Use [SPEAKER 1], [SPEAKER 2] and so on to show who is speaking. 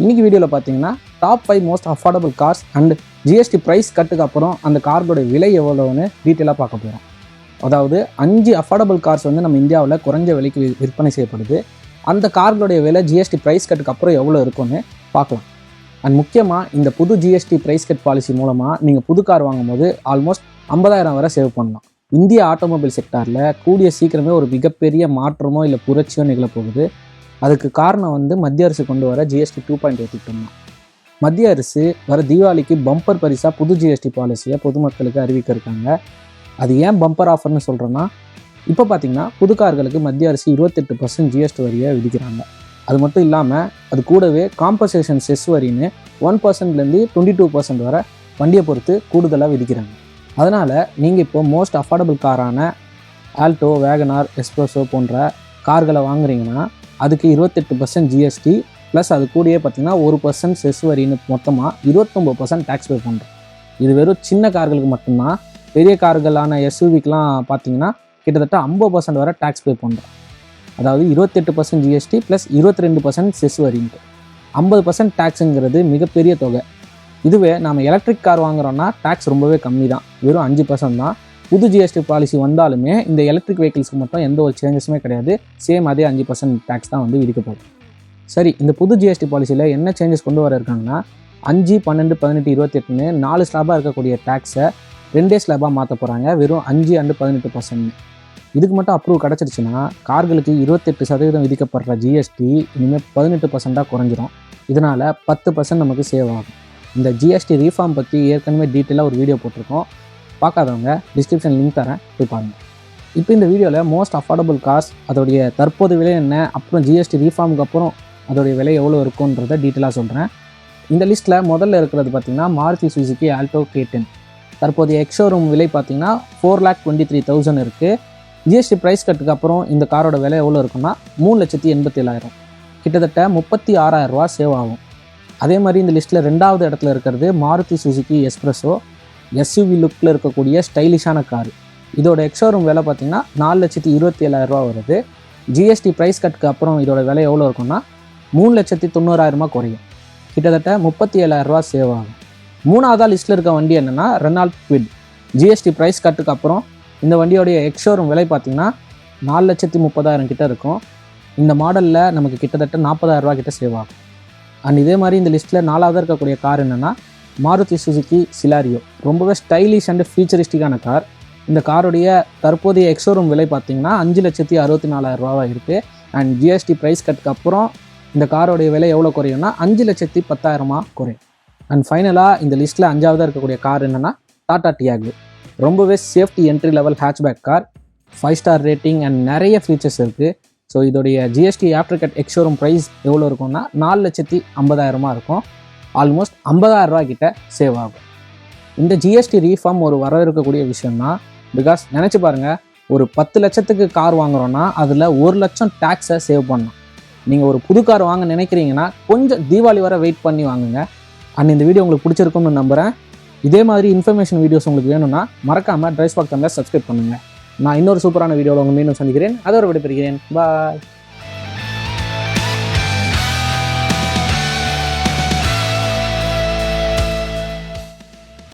[SPEAKER 1] இன்னைக்கு வீடியோவில் பார்த்தீங்கன்னா top five most affordable cars and GST price கட்டுக்கு அப்புறம் அந்த கார்களோட விலை எவ்வளோன்னு டீட்டெயிலாக பார்க்க போகிறோம் அதாவது அஞ்சு அஃபோர்டபுள் கார்ஸ் வந்து நம்ம இந்தியாவில் குறைஞ்ச விலைக்கு விற்பனை செய்யப்படுது. அந்த கார்களுடைய விலை ஜிஎஸ்டி ப்ரைஸ் கட்டுக்கு அப்புறம் எவ்வளோ இருக்கும்னு பார்க்கலாம். அண்ட் முக்கியமாக இந்த புது ஜிஎஸ்டி ப்ரைஸ் கட் பாலிசி மூலமாக நீங்கள் புது கார் வாங்கும்போது ஆல்மோஸ்ட் ஐம்பதாயிரம் வரை சேவ் பண்ணலாம். இந்திய ஆட்டோமொபைல் செக்டாரில் கூடிய சீக்கிரமே ஒரு மிகப்பெரிய மாற்றமோ இல்லை புரட்சியோ நிகழப்போகுது. அதுக்கு காரணம் வந்து மத்திய அரசு கொண்டு வர ஜிஎஸ்டி டூ பாயிண்ட் எயிட் திட்டம் தான். மத்திய அரசு வர தீபாவளிக்கு பம்பர் பரிசாக புது ஜிஎஸ்டி பாலிசியை பொதுமக்களுக்கு அறிவிக்க இருக்காங்க அது ஏன் பம்பர் ஆஃபர்னு சொல்கிறேன்னா இப்போ பார்த்தீங்கன்னா புது கார்களுக்கு மத்திய அரசு இருபத்தெட்டு பர்சன்ட் ஜிஎஸ்டி வரியை விதிக்கிறாங்க. அது மட்டும் இல்லாமல் அது கூடவே காம்பன்சேஷன் செஸ் வரின்னு ஒன் பர்சன்ட்லேருந்து டுவெண்ட்டி டூ பர்சன்ட் வர வண்டியை பொறுத்து கூடுதலாக விதிக்கிறாங்க. அதனால் நீங்கள் இப்போ மோஸ்ட் அஃபோர்டபுள் காரான ஆல்டோ வேகனார் எஸ்ப்ரெஸோ போன்ற கார்களை வாங்குறீங்கன்னா அதுக்கு இருபத்தெட்டு பர்சன்ட் ஜிஎஸ்டி ப்ளஸ் அது கூடயே பார்த்தீங்கன்னா ஒரு பர்சன்ட் செஸ் வரின்னு மொத்தமாக இருபத்தொம்பது பர்சன்ட் டேக்ஸ் பே பண்ணுறோம் இது வெறும் சின்ன கார்களுக்கு மட்டும்தான் பெரிய கார்களான எஸ்யூவிக்கெலாம் பார்த்தீங்கன்னா கிட்டத்தட்ட ஐம்பது பர்சன்ட் வரை டேக்ஸ் பே பண்ணுறோம் அதாவது இருபத்தெட்டு பர்சன்ட் ஜிஎஸ்டி ப்ளஸ் இருபத்தி ரெண்டு பர்சன்ட் செஸ் வரின்ட்டு. ஐம்பது பர்சன்ட் டேக்ஸுங்கிறது மிகப்பெரிய தொகை. இதுவே நம்ம எலக்ட்ரிக் கார் வாங்குறோன்னா டேக்ஸ் ரொம்பவே கம்மி தான் வெறும் அஞ்சு பர்சன்ட் தான். புது ஜிஎஸ்டி பாலிசி வந்தாலுமே இந்த எலக்ட்ரிக் வெஹிக்கிள்ஸ்க்கு மட்டும் எந்த ஒரு சேஞ்சஸுமே கிடையாது. சேம் அதே அஞ்சு பர்சன்ட் டேக்ஸ் தான் வந்து விதிக்கப்படும். சரி இந்த புது ஜிஎஸ்டி பாலிசியில் என்ன சேஞ்சஸ் கொண்டு வர இருக்காங்கன்னா அஞ்சு பன்னெண்டு பதினெட்டு இருபத்தெட்டுன்னு நாலு ஸ்லாபாக இருக்கக்கூடிய டேக்ஸை ரெண்டே ஸ்லாபாக மாற்ற போகிறாங்க வெறும் அஞ்சு அண்டு பதினெட்டு பர்சன்ட் இதுக்கு மட்டும் அப்ரூவ் கிடச்சிருச்சுன்னா கார்களுக்கு இருபத்தெட்டு சதவீதம் விதிக்கப்படுற ஜிஎஸ்டி இனிமேல் பதினெட்டு பர்சண்ட்டாக குறைஞ்சிரும். இதனால் பத்து பர்சன்ட் நமக்கு சேவ் ஆகும். இந்த ஜிஎஸ்டி ரீஃபார்ம் பற்றி ஏற்கனவே டீட்டெயிலாக ஒரு வீடியோ போட்டிருக்கோம். பார்க்காதவங்க டிஸ்கிரிப்ஷன் லிங்க் தரேன் போய் பாருங்கள் இப்போ இந்த வீடியோவில் மோஸ்ட் அஃபோர்டபுள் காஸ்ட் அதோடைய தற்போது விலை என்ன அப்புறம் ஜிஎஸ்டி ரீஃபார்முக்கு அப்புறம் அதோடைய விலை எவ்வளோ இருக்குன்றதை டீட்டெயிலாக சொல்கிறேன் இந்த லிஸ்ட்டில் முதல்ல இருக்கிறது பார்த்தீங்கன்னா Maruti Suzuki Alto K ten தற்போதைய எக்ஷோரூம் விலை பார்த்திங்கன்னா four lakh twenty three thousand இருக்குது ஜிஎஸ்டி ப்ரைஸ் கட்டுக்கு அப்புறம் இந்த காரோட விலை எவ்வளோ இருக்குன்னா மூணு லட்சத்தி எண்பத்தி ஏழாயிரம். கிட்டத்தட்ட முப்பத்தி ஆறாயிரம் ரூபா சேவ் ஆகும். அதே மாதிரி இந்த லிஸ்ட்டில் ரெண்டாவது இடத்துல இருக்கிறது மாருதி சுசுகி எஸ்ப்ரெஸோ எஸ்யூவி லுக்கில் இருக்கக்கூடிய ஸ்டைலிஷான கார் இதோட எக்ஷோரூம் விலை பார்த்தீங்கன்னா நாலு லட்சத்தி இருபத்தி ஏழாயிரம் ரூபா வருது. ஜிஎஸ்டி ப்ரைஸ் கட்டுக்கு அப்புறம் இதோட விலை எவ்வளோ இருக்கும்னா மூணு லட்சத்தி தொண்ணூறாயிரமா குறையும். கிட்டத்தட்ட முப்பத்தி ஏழாயிரம் ரூபா சேவ் ஆகும். மூணாவதாக லிஸ்ட்டில் இருக்க வண்டி என்னென்னா ரெனால்ட் குவிட் ஜிஎஸ்டி ப்ரைஸ் கட்டுக்கு அப்புறம் இந்த வண்டியோடைய எக்ஸோரூம் விலை பார்த்திங்கன்னா நாலு லட்சத்தி முப்பதாயிரம் கிட்ட இருக்கும். இந்த மாடலில் நமக்கு கிட்டத்தட்ட நாற்பதாயிரம் ரூபா கிட்ட சேவ் ஆகும். அண்ட் இதே மாதிரி இந்த லிஸ்ட்டில் நாலாவதாக இருக்கக்கூடிய கார் என்னென்னா மாருதி சுசுக்கி சிலாரியோ ரொம்பவே ஸ்டைலிஷ் அண்ட் ஃபியூச்சரிஸ்டிக்கான கார் இந்த காருடைய தற்போதைய எக்ஸோரூம் விலை பார்த்தீங்கன்னா அஞ்சு லட்சத்தி அறுபத்தி நாலாயிரம் ரூபாவாக இருக்குது அண்ட் ஜிஎஸ்டி ப்ரைஸ் கட்டுக்கு அப்புறம் இந்த காரோடைய விலை எவ்வளோ குறையும்னா அஞ்சு லட்சத்தி பத்தாயிரமாக குறையும். அண்ட் ஃபைனலாக இந்த லிஸ்ட்டில் அஞ்சாவதாக இருக்கக்கூடிய கார் என்னென்னா டாடா டியாகு ரொம்பவே safety entry level hatchback car five star rating and நிறைய ஃபீச்சர்ஸ் இருக்குது ஸோ இதோடைய GST after cut ex showroom price எவ்வளோ இருக்கும்னா நாலு லட்சத்தி ஐம்பதாயிரமாக இருக்கும். ஆல்மோஸ்ட் ஐம்பதாயிரம் ரூபா கிட்ட சேவ் ஆகும். இந்த ஜிஎஸ்டி ரீஃபார்ம் ஒரு வரவேற்கக்கூடிய விஷயம்தான் பிகாஸ் நினச்சி பாருங்கள் ஒரு பத்து லட்சத்துக்கு கார் வாங்குறோன்னா அதில் ஒரு லட்சம் டேக்ஸை சேவ் பண்ணலாம். நீங்கள் ஒரு புது கார் வாங்க நினைக்கிறீங்கன்னா கொஞ்சம் தீபாவளி வரை வெயிட் பண்ணி வாங்குங்க. அண்ட் இந்த வீடியோ உங்களுக்கு பிடிச்சிருக்கும்னு நம்புகிறேன் இதே மாதிரி இன்ஃபர்மேஷன் வீடியோஸ் உங்களுக்கு வேணும்னா மறக்காமல் ட்ரைஸ் பாக் தமிழ் சப்ஸ்கிரைப் பண்ணுங்கள் நான் இன்னொரு சூப்பரான வீடியோவில் உங்கள் மீண்டும் சந்திக்கிறேன். அதோட விடைபெறுகிறேன். பாய்